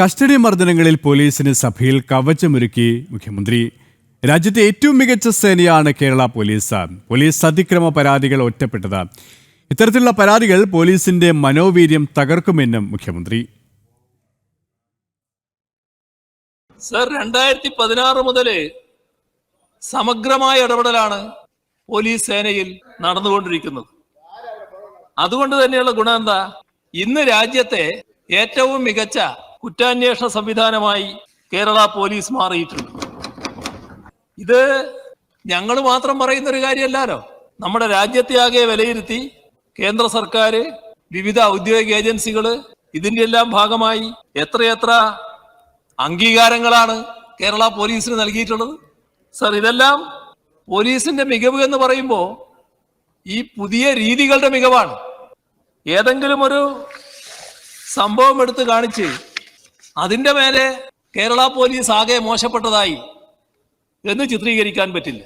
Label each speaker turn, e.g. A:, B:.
A: Custody മർദ്ദനങ്ങളിൽ പോലീസിന് സഭയിൽ കവചമൊരുക്കി മുഖ്യമന്ത്രി. രാജ്യത്തെ ഏറ്റവും മികച്ച സേനയാണ് കേരള പോലീസ്. പോലീസ് അതിക്രമ പരാതികൾ ഒറ്റപ്പെട്ടത്. ഇത്തരത്തിലുള്ള പരാതികൾ പോലീസിന്റെ മനോവീര്യം തകർക്കുമെന്നും മുഖ്യമന്ത്രി.
B: സർ രണ്ടായിരത്തി പതിനാറ് മുതൽ സമഗ്രമായ ഇടപെടലാണ് പോലീസ് സേനയിൽ നടന്നുകൊണ്ടിരിക്കുന്നത്. അതുകൊണ്ട് തന്നെയുള്ള ഗുണം എന്താ? ഇന്ന് രാജ്യത്തെ ഏറ്റവും മികച്ച കുറ്റാന്വേഷണ സംവിധാനമായി കേരള പോലീസ് മാറിയിട്ടുണ്ട്. ഇത് ഞങ്ങൾ മാത്രം പറയുന്ന ഒരു കാര്യമല്ലല്ലോ. നമ്മുടെ രാജ്യത്തെ ആകെ വിലയിരുത്തി കേന്ദ്ര സർക്കാർ വിവിധ ഔദ്യോഗിക ഏജൻസികൾ ഇതിന്റെ എല്ലാം ഭാഗമായി എത്രയെത്ര അംഗീകാരങ്ങളാണ് കേരള പോലീസിന് നൽകിയിട്ടുള്ളത്. സർ ഇതെല്ലാം പോലീസിന്റെ മികവ് എന്ന് പറയുമ്പോൾ ഈ പുതിയ രീതികളുടെ മികവാണ്. ഏതെങ്കിലും ഒരു സംഭവം എടുത്ത് കാണിച്ച് അതിന്റെ മേലെ കേരള പോലീസ് ആകെ മോശപ്പെട്ടതായി എന്ന് ചിത്രീകരിക്കാൻ പറ്റില്ല.